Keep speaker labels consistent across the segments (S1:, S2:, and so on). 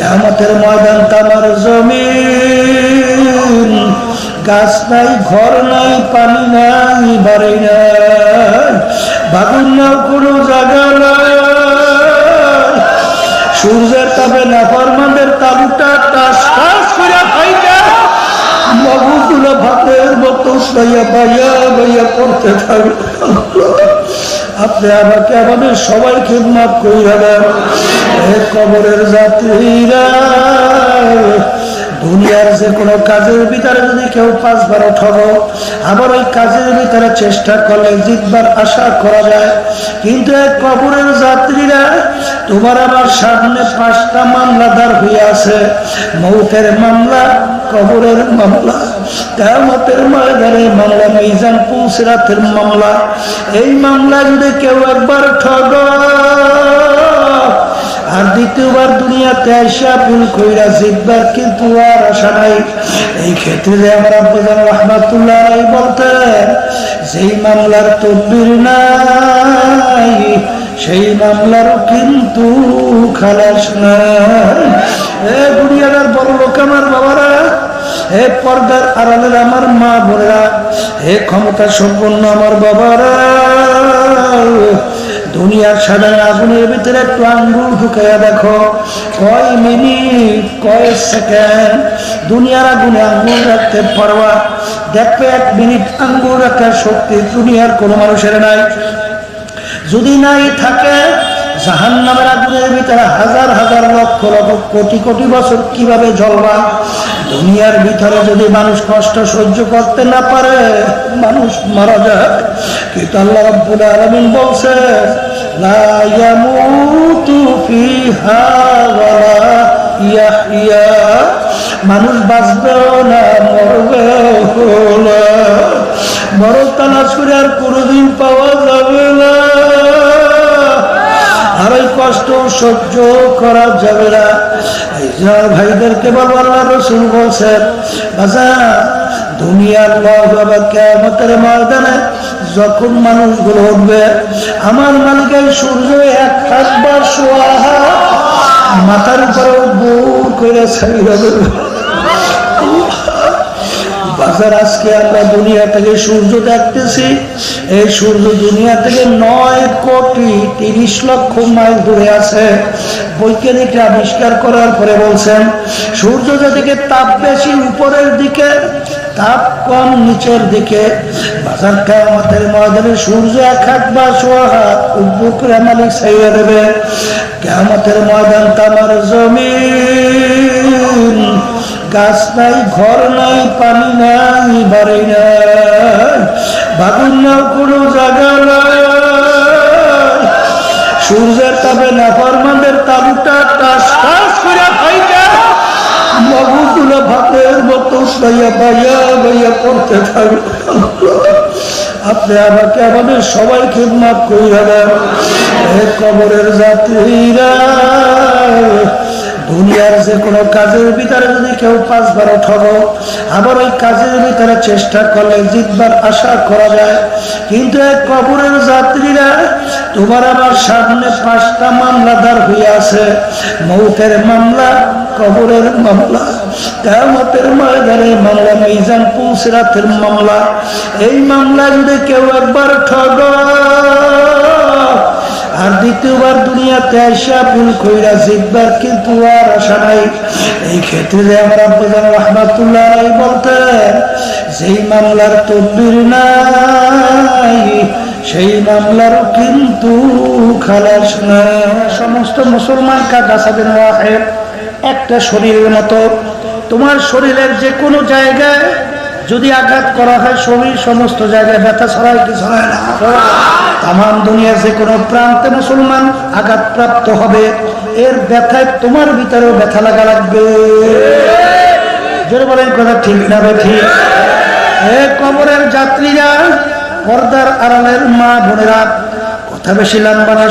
S1: কেমতের ময়দান তামার জমিন। গাছ নাই, ঘর নাই, পানি নাই, বাড়ি নাই, বাগুন নাও কোনো জায়গা নাই। সূর্যের তাপে নাফরমানদের তালুটা টাস টাস করে খাইটা মগুগুলো ভাতের মতো সাইয়া বাইয়া বাইয়া করতে থাকবে আপনি আমাকে আমাদের সবাইকে মাফ করিয়া কবরের যাত্রীরা দুনিয়ার যে কোনো কাজের ভিতরে যদি কেউ পাঁচবার ঠগ আবার ওই কাজের ভিতরে চেষ্টা করলে জিতবার আশা করা যায়। কিন্তু এক কবরের যাত্রীরা তোমার আবার সামনে পাঁচটা মামলা দাঁড় হয়ে আছে। মৌতের মামলা, কবরের মামলা কেমতের ময়দানের মামলা, মিজান পুসরাতের মামলা। এই মামলা যদি কেউ একবার ঠগ, আর দ্বিতীয়বার দুনিয়াতে আসা ভুল কইরা জিতবার কিন্তু আর আশা নাই। এই ক্ষেত্রে যে আমার আব্বাজান রহমাতুল্লাহ বলতেন, যেই মামলার তদবির নাই সেই মামলারও কিন্তু খালাস নাই। দুনিয়ার বড় লোক আমার বাবারা হে পর্দার আড়ালের আমার মা বোনেরা হে ক্ষমতা সম্পন্ন আমার বাবারা। দুনিয়ার সাধারণ আগুনের ভিতরে একটু আঙ্গুল ঢুকাইয়া দেখো। কয় মিনিট, কয় সেকেন্ড? দুনিয়ার আগুনে আঙ্গুল রাখতে পারবা? দেখবে এক মিনিট আঙ্গুল রাখার শক্তি দুনিয়ার কোনো মানুষের নাই। যদি নাই থাকে জাহান নামের আগুনের ভিতরে হাজার হাজার লক্ষ লক্ষ কোটি কোটি বছর কীভাবে জ্বলবা? দুনিয়ার ভিতরে যদি মানুষ কষ্ট সহ্য করতে না পারে, মানুষ মারা যায়। কিন্তু আল্লাহ রাব্বুল আলামিন বলছে মানুষ বাঁচবেও না, মরবেও না। মরণ তালাশ করে আর কোনোদিন পাওয়া যাবে না। আর ওই কষ্ট সহ্য করা যাবে না। ভাইদেরকে বলব আল্লাহ রসুল বলছেন, বাজা, দুনিয়ার কেমতের ময়দানে যখন মানুষগুলো উঠবে, আমার মালিকের সূর্য এক হাতবার শোয়া, মাথার উপরে বুর করে ছাড়িয়ে বাজার আজকে আমরা দুনিয়া থেকে সূর্য দেখতেছি এই সূর্য দুনিয়া থেকে নয় কোটি তিরিশ লক্ষ মাইল দূরে আছে। বৈজ্ঞানিকরা আবিষ্কার করার পরে বলছেন, সূর্য যেদিকে তাপ বেশি উপরের দিকে, তাপ কম নিচের দিকে। বাজার আমাদের ময়দানে সূর্য এক হাত বা সোয়া হাত উপরে মালিক ছাইয়ে দেবে। কেমতের ময়দান তামার জমি গাছ নাই, ঘর নাই, পানি নাই, বাড়ি নাই। বাগুন নাও কোনো জায়গা নাই। সূর্যের তাপে টাস টাস করে মগুগুলো ভাতের মতো সাইয়া বাইয়া বাইয়া করতে থাকবে আপনি আমাকে আমাদের সবাইকে মাফ করে দেন। কবরের যাত্রীরা দুনিয়ার যে কোনো কাজের ভিতরে যদি কেউ পাঁচবার ঠগো আবার ওই কাজের ভিতরে চেষ্টা করলে জিতবার আশা করা যায়। কিন্তু এক কবরের যাত্রীরা, তোমার আমার সামনে পাঁচটা মামলা দাঁড় হয়ে আছে। মৌতের মামলা, কবরের মামলা কেমতের ময়দানের মামলা, মিজান পুসরাতের মামলা। এই মামলা যদি কেউ একবার ঠগ আর দ্বিতীয়বার দুনিয়াতে আসা ভুল কইরা জিতবার কিন্তু আর আশা নাই। এই ক্ষেত্রে আমার আব্বাজান রহমাতুল্লাহ বলতেন যেই মামলার তদবির নাই, সেই মামলার কিন্তু খালাস না সমস্ত মুসলমান কাজ আসাবেন একটা শরীরের মতো। তোমার শরীরের যে কোনো জায়গায় যদি আঘাত করা হয়, শরীর সমস্ত জায়গায় ব্যথা ছড়ায় কি ছড়ায় না? তাম দুনিয়ার যে কোনো প্রান্তে মুসলমান আঘাত প্রাপ্ত হবে। এর ব্যথায় তোমার ভিতরেও ব্যথা লাগা লাগবে। বলেন কথা ঠিক না এ কবরের যাত্রীরা পর্দার আড়ালের মা বোনেরা, কথা বেশি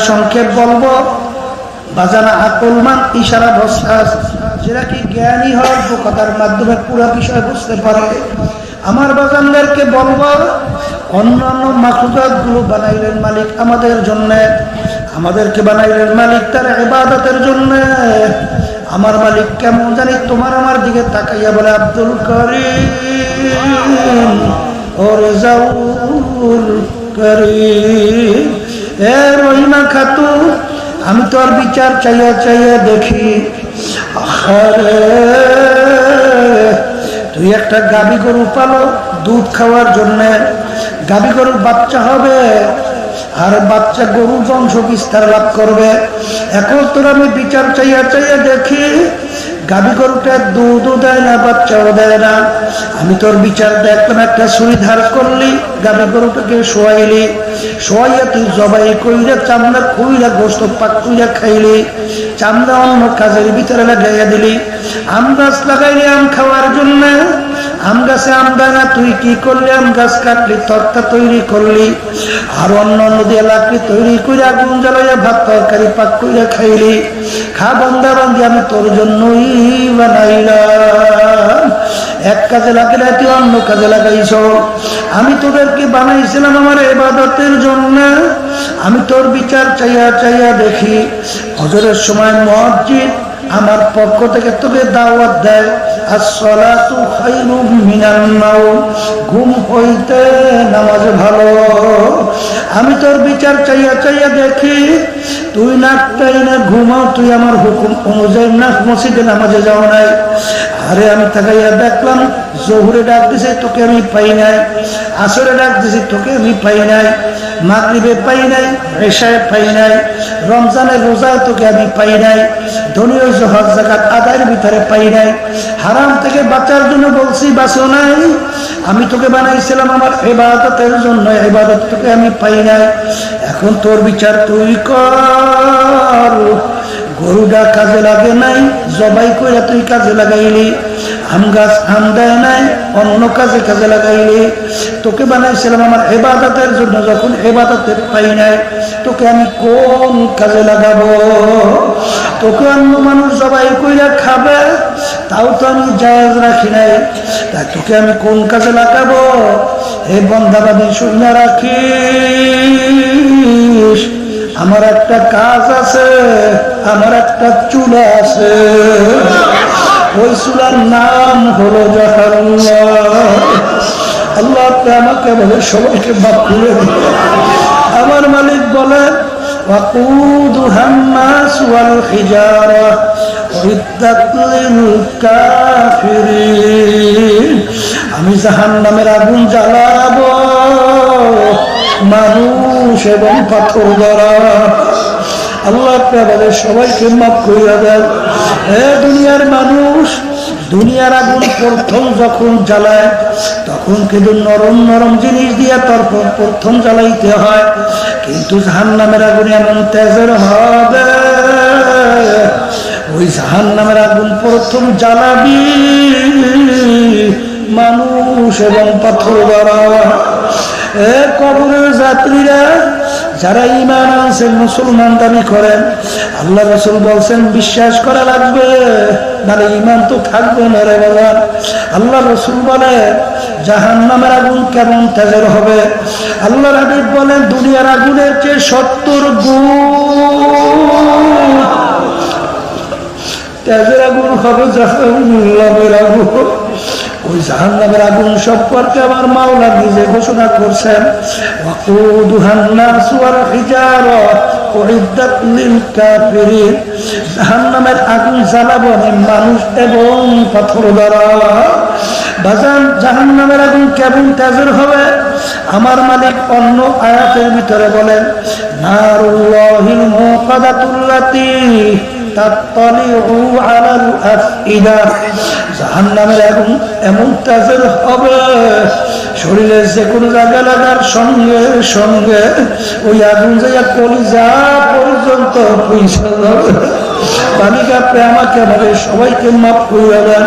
S1: সংক্ষেপ বলব। বাজানা আকলমান ইশারা বসাস যেটা কি জ্ঞানী হওয়ার কথার মাধ্যমে পুরো বিষয় বুঝতে পারে। আমার বাজানদেরকে বলব অন্যান্যগুলো বানাইলেন মালিক আমাদের জন্য। আমাদেরকে বানাইলেন মালিক তার ইবাদতের জন্য। আমার মালিক কেমন জানি তোমার আমার দিকে তাকাইয়া বলে, আব্দুল করিম ও রেজাউল করিম, এ রহিমা খাতু আমি তো আর বিচার চাইয়া চাইয়া দেখি। আরে তুই একটা গাবি গরু পালো, দুধ খাওয়ার জন্য। গাবি গরুর বাচ্চা হবে, আর বাচ্চা গরু বংশ বিস্তার লাভ করবে। এখন তোর আমি বিচার চাইয়া চাইয়া দেখি, গাবি গরুটা দুধও দেয় না, বাচ্চাও দেয় না। আমি তোর বিচার দেখলাম, একটা ছুরি ধার করলি, গাবি গরুটাকে শোয়াইলি। শোয়াইয়া তুই জবাই কইরা চামড়া খুইরা গোস্ত পাক কইরা খাইলি। চামড়া অন্য কাজের ভিতরে লাগাইয়া দিলি। আম গাছ লাগাইলি আম খাওয়ার জন্য আম গাছে আম দেয় না তুই কি করলি? আম গাছ কাটলি তরটা তৈরি করলি। আর অন্য অন্য দিয়ে তৈরি করে আগুন জ্বালাইয়া ভাত তরকারি পাক কইরা খাইলি। খা বন্ধা বান্ধি আমি তোর জন্যই বানাইলাম। এক কাজে লাগলে তুই অন্য কাজে লাগাইছ। আমি তোদেরকে বানাইছিলাম আমার এবাদতের জন্য। আমি তোর বিচার চাইয়া চাইয়া দেখি, হজরের সময় মসজিদ আমার পক্ষ থেকে তোকে দাওয়াত দেয়। আসসালাতু খায়রুম মিনান নাওম, ঘুম হইতে নামাজ ভালো। আমি তোর বিচার চাইয়া চাইয়া দেখি, তুই নাকটাই না ঘুমাও, তুই আমার হুকুম অনুযায়ী না মসজিদে নামাজে যাও নাই। আরে আমি তাকাইয়া দেখলাম, জহুরে ডাক দিছে, তোকে আমি পাই নাই। আসরে ডাক দিছি, তোকে আমি পাই নাই। মাগরিবে পাই নাই, এশায় পাই নাই রমজানের রোজায় তোকে আমি পাই নাই ধনী হয়েছে হজ জাকাত আদায়ের ভিতরে পাই নাই, হারাম থেকে বাঁচার জন্য বলছি, বাঁচো নাই। আমি তোকে বানাইছিলাম আমার এবাদতের জন্য, এবাদত তোকে আমি পাই নাই। এখন তোর বিচার তুই কর। গরুটা কাজে লাগে নাই, জবাই করে তুই কাজে লাগাইলি। আম গাছ আম দেয় নাই অন্য কাজে কাজে লাগাইলি। তোকে বানাইছিলাম আমার এবাদতের জন্য, যখন এবাদতে পাই নাই, তোকে আমি কোন কাজে লাগাবো? তোকে অন্য মানুষ জবাই কইরা খাবে, তাও তো আমি জায়াজ রাখি নাই। তা তোকে আমি কোন কাজে লাগাবো? হে বন্ধাবাদী শূন্য রাখিস, আমার একটা কাজ আছে, আমার একটা চুলা আছে। ওই সুরার নাম হলো আল্লাহ আপনি আমাকে বলে, সবাইকে বাপ খুলে আমার মালিক বলে আমি জাহান নামের আগুন জ্বালাবো, মানুষ এবং পাথর দ্বারা আল্লাহ আপনাদের সবাইকে মাফ করিয়া দেন। দুনিয়ার মানুষ, দুনিয়ার আগুন প্রথম যখন জ্বালায়, তখন কিন্তু নরম নরম জিনিস দিয়ে তারপর প্রথম জ্বালাইতে হয়। কিন্তু জাহান নামের আগুন এমন তেজের হবে, ওই জাহান নামের আগুন প্রথম জ্বালাবি মানুষ এবং পাথর দ্বারা এ কবরের যাত্রীরা যারা ইমান আনছেন, মুসলমান দাবি করেন, আল্লাহ রসুল বলছেন, বিশ্বাস করা লাগবে। নাহলে ইমান তো থাকবে না রে বাবা। আল্লাহ রসুল বলে জাহান নামের আগুন কেমন তেজের হবে? আল্লাহ হাবিব বলেন, দুনিয়ার আগুনের চেয়ে সত্তর গুণ তেজের আগুন হবে জাহান নামের আগুন। ওই জাহান নামের আগুন সম্পর্কে আমার মাওলা নিজে ঘোষণা করছেন জাহান নামের আগুন জ্বালাবো মানুষ এবং পাথর দ্বারা। বাজান জাহান নামের আগুন কেমন তেজের হবে? আমার মালিক অন্য আয়াতের ভিতরে বলেন, নারুল্লাহিল মুকাদাতুল্লাতি জাহান্নামের এমন এমন তাজের হবে। শরীরের যে কোনো জায়গা লাগার সঙ্গে সঙ্গে ওই আগুন যাইয়া কলিজা পর্যন্ত পয়সা যাবে আমাকে আমাদের সবাইকে মাফ করিয়া দেন।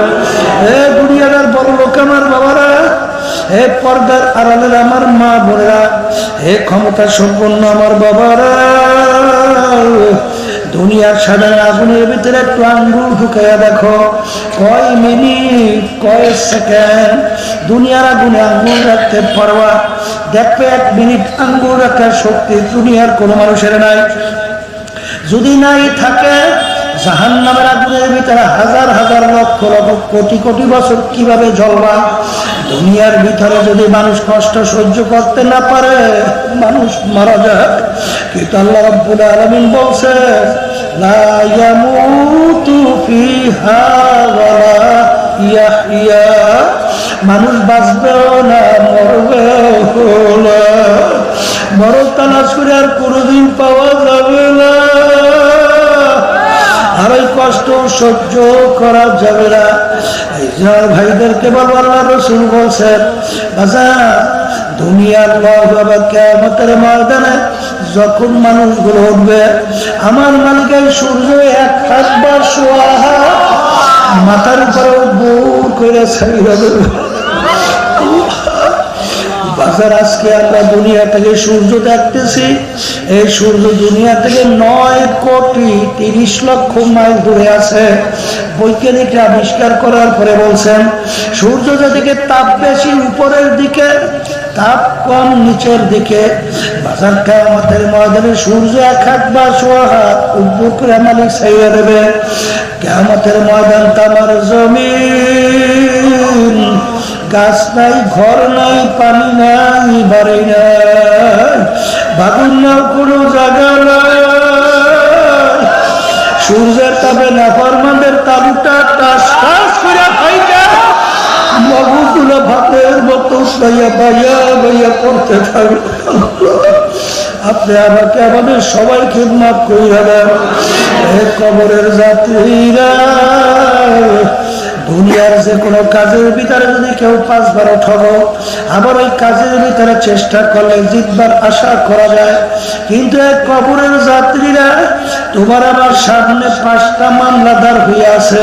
S1: দুনিয়ার বড় লোক আমার বাবারা, হে পর্দার আড়ালের আমার মা বোনেরা, হে ক্ষমতা সম্পন্ন আমার বাবারা। দুনিয়ার সাধারণ আগুনের ভিতরে একটু আঙ্গুল ঢুকাইয়া দেখো। কয় মিনিট, কয় সেকেন্ড? দুনিয়ার আগুনে আঙ্গুল রাখতে পারবা? দেখবে এক মিনিট আঙ্গুল রাখার শক্তি দুনিয়ার কোনো মানুষের নাই। যদি নাই থাকে জাহান নামের আগুনের ভিতরে হাজার হাজার লক্ষ লক্ষ কোটি কোটি বছর কীভাবে জ্বলবা? দুনিয়ার ভিতরে যদি মানুষ কষ্ট সহ্য করতে না পারে, মানুষ মারা যায়। কিন্তু আল্লাহ রাব্বুল আলামিন বলছে মানুষ বাঁচবেও না, মরবেও না। মরণ তালাশ করে আর কোনোদিন পাওয়া যাবে না। আর কষ্ট সহ্য করা যাবে না ভাইদেরকে বলব, আল্লাহ রসুল বলছেন, বাজা, দুনিয়ার কেমতের ময়দানে যখন মানুষগুলো উঠবে, আমার মালিকের সূর্য এক হাত বা মাথার উপরে বুর করে ছাড়িয়ে বাজার আজকে আমরা দুনিয়া থেকে সূর্য দেখতেছি এই সূর্য দুনিয়া থেকে নয় কোটি তিরিশ লক্ষ মাইল দূরে আছে। বৈজ্ঞানিকরা আবিষ্কার করার পরে বলছেন, সূর্য যেদিকে তাপ বেশি উপরের দিকে, তাপ কম নিচের দিকে। বাজার কেমতের ময়দানে সূর্য এক হাত বা সোয়া হাত উপর করে মালিক ছাইয়ে দেবে। কেমতের ময়দান তামার জমিন। গাছ নাই, ঘর নাই, পানি নাই, বাড়ি নাই। বাগুন নাও কোনো জায়গা সূর্যের তাপে নাফরমানদের তালুটা টাস টাস করে খাইটা মগুগুলো ভাতের মতো উঠাইয়া বাইয়া বাইয়া করতে থাকবে আপনি আমাকে আমাদের সবাই খিদমাত করিয়া দেন। কবরের যাত্রীরা দুনিয়ার যে কোনো কাজের ভিতরে যদি কেউ পাঁচবার ঠগো আবার ওই কাজের ভিতরে চেষ্টা করলে জিতবার আশা করা যায়। কিন্তু এক কবরের যাত্রীরা, তোমার আমার সামনে পাঁচটা মামলাদার হয়ে আছে।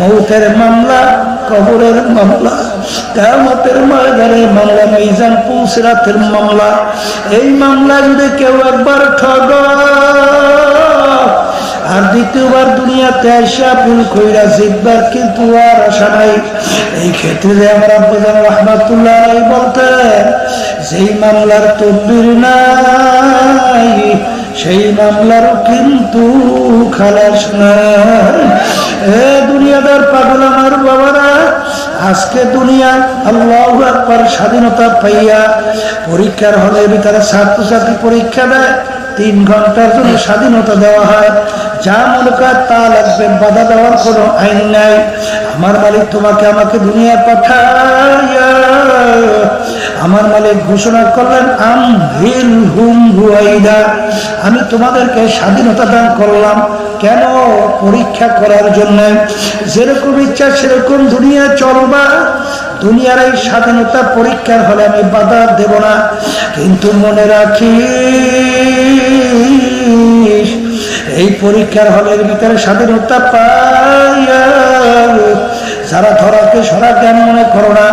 S1: মৌতের মামলা, কবরের মামলা কেমতের ময়দানে মামলা, মিজান পুলসিরাতের মামলা। এই মামলা যদি কেউ একবার ঠগ আর দ্বিতীয়বার দুনিয়াতে আইসা ভুল কইরা জিতবার কিন্তু আর আশা নাই। এই ক্ষেত্রে আমার আব্বাজান রহমাতুল্লাহ বলতেন, যেই মামলার তদবির নাই, সেই মামলার কিন্তু খালাস নাই। এ দুনিয়াদার পাগল আমার বাবারা, আজকে দুনিয়া আল্লাহ একবার স্বাধীনতা পাইয়া পরীক্ষার হলে ভিতরে ছাত্রছাত্রী পরীক্ষা দেয়, তিন ঘণ্টার জন্য স্বাধীনতা দেওয়া হয়। যা মনে তা লাগবে, বাধা দেওয়ার কোনো আইন নাই। আমার মালিক তোমাকে আমাকে দুনিয়া পাঠাইয়া, আমার মালিক ঘোষণা করলেন, আম হুম হুয়াইদা, আমি তোমাদেরকে স্বাধীনতা দান করলাম, কেন পরীক্ষা করার জন্য? যেরকম ইচ্ছা সেরকম দুনিয়া চলবা। দুনিয়ার এই স্বাধীনতা পরীক্ষার হলে আমি বাধা দেব না। কিন্তু মনে রাখি এই পরীক্ষার হলের ভিতরে স্বাধীনতা পাইয়া, যারা ধরাকে সরা জ্ঞান মনে করো না?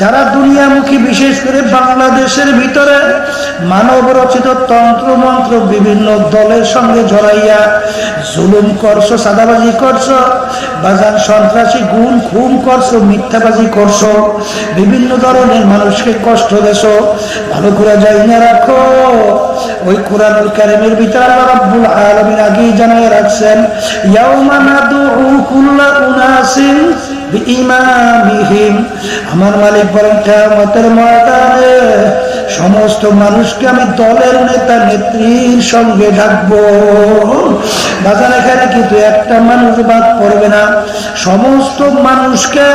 S1: যারা দুনিয়ামুখী বিশেষ করে বাংলাদেশের ভিতরে মানব রচিত তন্ত্র মন্ত্র বিভিন্ন দলের সঙ্গে জড়াইয়া জুলুম করছ, সাদাবাজি করছ বাজার সন্ত্রাসী গুণ খুন করছ, মিথ্যাবাজি করছ, বিভিন্ন ধরনের মানুষকে কষ্ট দেছো, ভালো করে না রাখো। ওই কোরআনুল কারিমের ভিতরে আল্লাহ রাব্বুল আলামিন আগেই জানিয়ে রাখছেন, ইয়াউমা নাদউ কুল্লা উনাসিন বিইমামিহিম। আমার মালিক বলেন, কিয়ামতের ময়দানে সমস্ত মানুষকে আমি দলের নেতা নেত্রীর সঙ্গে ডাকবো। বাজার এখানে কিন্তু একটা মানুষ বাদ পড়বে না। সমস্ত মানুষকে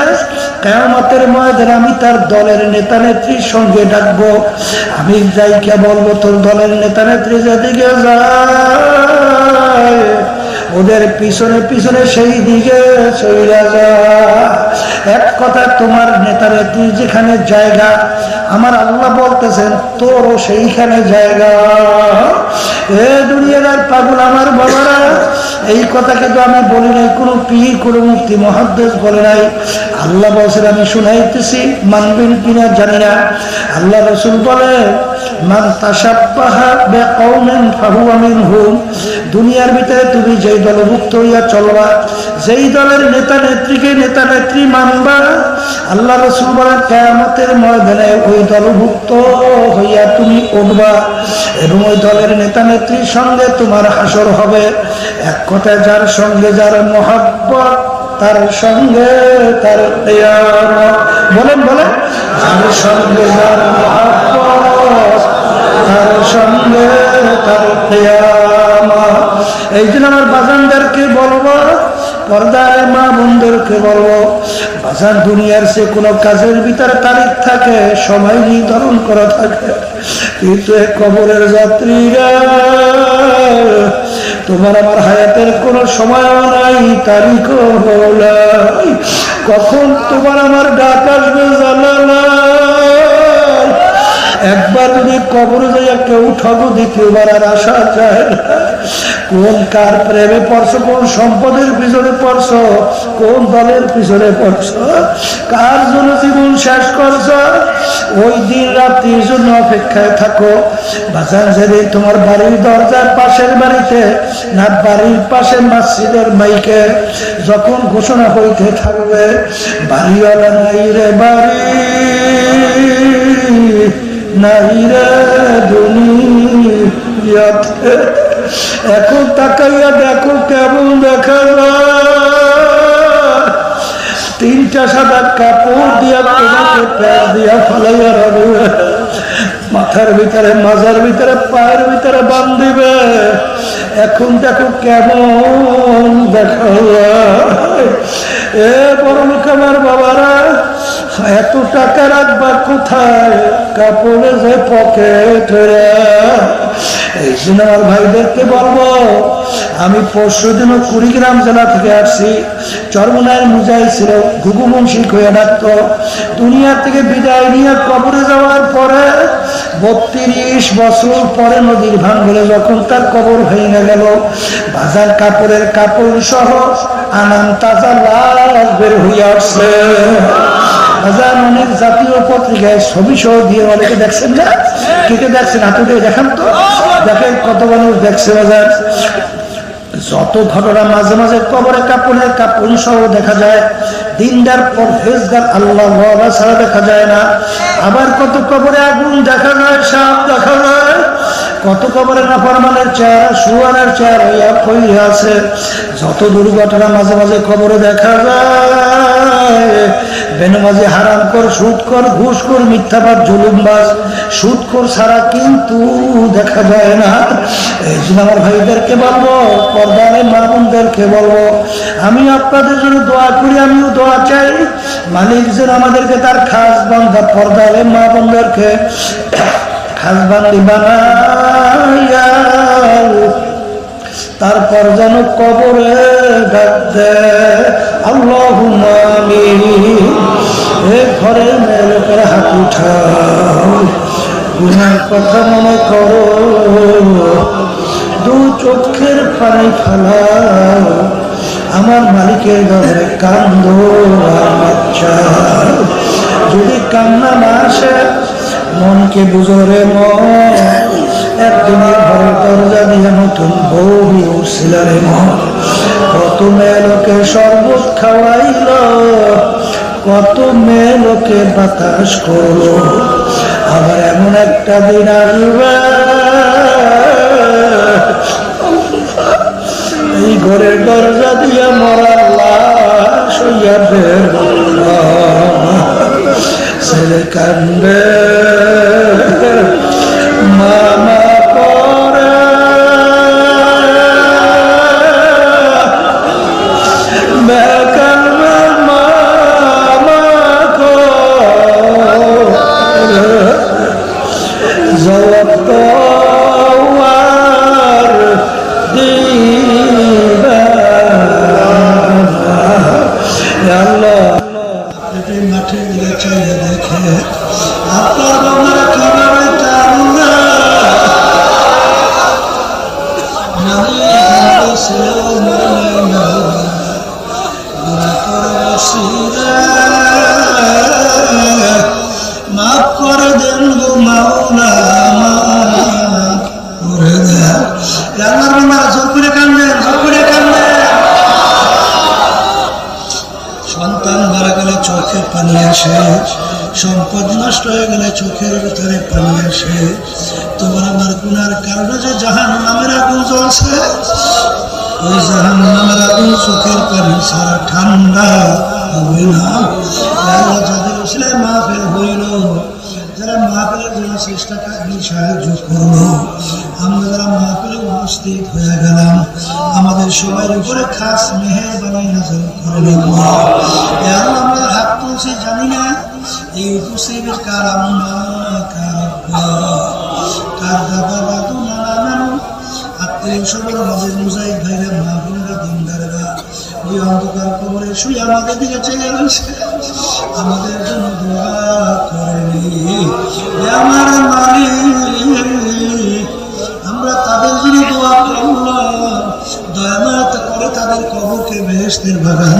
S1: কেমতের ময়দানে আমি তার দলের নেতা নেত্রীর সঙ্গে ডাকবো। আমি যাই কে বলব, তোর দলের নেতা নেত্রী যেদিকে যায়, ওদের পিছনে পিছনে সেই দিকে চইলা যা। এক কথা তোমার নেতার তুই যেখানে জায়গা, আমার আল্লাহ বলতেছেন, তোরও সেইখানে জায়গা। এ দুনিয়ার পাগল আমার বাবারা, এই কথাকে তো আমি বলি নাই, কোনো পীর, কোনো মুক্তি মহাদ্দেশ বলে নাই। আল্লাহ বলছেন, আমি শুনাইতেছি, মানবেন কিনা জানি না। আল্লাহ রসুল বলে মান তাসাব্বাহা বিকৌমিন ফাহুয়া মিনহুম। দুনিয়ার ভিতরে তুমি যেই দলভুক্ত হইয়া চলবা, যেই দলের নেতা নেত্রীকে নেতা নেত্রী মানবা, আল্লাহ রসুল বলেন, কেয়ামতের ময়দানে ওই দলভুক্ত হইয়া তুমি উঠবা এবং ওই দলের নেতা নেত্রীর সঙ্গে তোমার হাসর হবে এক কথায় যার সঙ্গে যার মহাব্বত, তার সঙ্গে তার। বলেন বলেন যার সঙ্গে যার মহাব্বত, তার সঙ্গে তার কিয়ামত। এই জন্য আমার বাজানদেরকে বলব, পর্দার মা বোনদেরকে বলব, বাজান দুনিয়ার সে কোনো কাজের ভিতরে তারিখ থাকে, সময় নির্ধারণ করা থাকে। কিন্তু কবরের যাত্রীরা তোমার আমার হায়াতের কোনো সময় নাই, তারিখও নাই। কখন তোমার আমার ডাক আসবে একবার যদি কবর যাইয়া কেউ ঠগো দ্বিতীয়বার আর আসা যায় না। কোন কার প্রেমে পড়ছো? কোন সম্পদের পিছনে পড়ছো? কোন দলের পিছনে পড়ছো? কার জন্য জীবন শেষ করছ? ওই দিন রাত্রির জন্য অপেক্ষায় থাকো। বাজার যেদিন তোমার বাড়ির দরজার পাশের বাড়িতে, না বাড়ির পাশে মসজিদের মাইকে। যখন ঘোষণা হইতে থাকবে, বাড়িওয়ালা নাই রে বাড়ি, নাই রে দুনিয়াতে। এখন তাকাইয়া দেখো কেমন দেখা তিনটা সাদা কাপড় দিয়া তোমাকে প্যার দিয়া ফালাইয়া রাখবে। মাথার ভিতরে মাজার ভিতরে, পায়ের ভিতরে বান্ধিবে। এখন দেখো কেমন দেখা। এ বড় লোক আমার এত টাকা রাখবা কোথায়? কাপড়ে যে পকেট এই জন্য আমার ভাইদেরকে বলব, আমি পরশু দিনও কুড়িগ্রাম জেলা থেকে আসছি। চরমনায়ের মুজাই ছিল ঘুঘু মুন্সিক হয়ে ডাকতো। দুনিয়া থেকে বিদায় নিয়ে কবরে যাওয়ার পরে বত্রিশ বছর পরে নদীর ভাঙ্গলে যখন তার কবর ভেঙে গেল, বাজার কাপড়ের কাপড় সহ আনাম তাজা লাল বের হইয়া আসছে। বাজার অনেক জাতীয় পত্রিকায় ছবি সহ দিয়ে অনেকে দেখছেন না? কে কে দেখছেন? হাতে দিয়ে দেখান তো। দেখেন কত মানুষ দেখছে বাজার। যত ঘটনা মাঝে মাঝে কবরে কাপড়ের কাপড় সহ দেখা যায়। দিনদার পর ফেসগার আল্লাহ ছাড়া দেখা যায় না। আবার কত কবরে আগুন দেখা যায়, সাপ দেখা যায়। কত কবরে নাফরমানের চেহারা, সুয়ারের চেহারা হইয়া কইয়া আছে। যত দুর্ঘটনা মাঝে মাঝে কবরে দেখা যায়। বেনমাজি হারাম কর, সুদ কর, ঘুষ কর, মিথ্যাবাদ, জুলুমবাজ। সুদ কর ছাড়া কিন্তু দেখা যায় না। এই জন্য আমার ভাইদেরকে বলব পর্দারে মা বোনদেরকে বলব, আমি আপনাদের জন্য দোয়া করি, আমিও দোয়া চাই। মালিক যেন আমাদেরকে তার খাস বান্ধা পর্দারে মা বোনদেরকে খাস বান্দি বানাইয়া তারপর যেন কবরে গাদ্দে আল্লাহ এ ঘরের মেয়ে লোকের হাত উঠাও। গুনার কথা মনে করো, দু চোখের পানি ফালাও। আমার মালিকের ঘরে কান্দ যদি কান্না না আসে, মনকে বুঝরে মন। একদিনের ঘরের দরজা দিয়ে নতুন বউ উঠছিল রে মন কত মেয়ে লোকে শরবত খাওয়াইল, কত মেয়ে লোকে বাতাস করল। আবার এমন একটা দিন আসবে, এই ঘরের দরজা দিয়ে মরার লাশ হইয়া বের ছেলে কান্দে Muhammad হয়ে গেলে চোখের ভিতরে পানি আসে। তোমার আমার গুনার কারণে যে জাহান নামের আগুন জ্বলছে। ওই জাহান নামের আগুন চোখের পানি সারা ঠান্ডা হবে না। যাদের আসলে মাফের হইল যারা মাহফিলের জন্য চেষ্টা করি সাহায্য করল আমরা যারা মাহফিলে উপস্থিত হয়ে গেলাম, আমাদের সবার উপরে খাস মেহের বানাই নাজল করে আমরা হাত তুলছি, জানি না এই উপস্থিতের কার আম্মা কার আত্মীয় সবার আমাদের মুজাহিদ ভাইরা মা বোনেরা ওই অন্ধকার আমাদের দিকে চলে আসে। আমাদের জন্য দোয়া করেনি। আমার আমরা তাদের জন্য দোয়া করলাম। দয়ামত করে তাদের কবরকে বেহেস্তের বাগান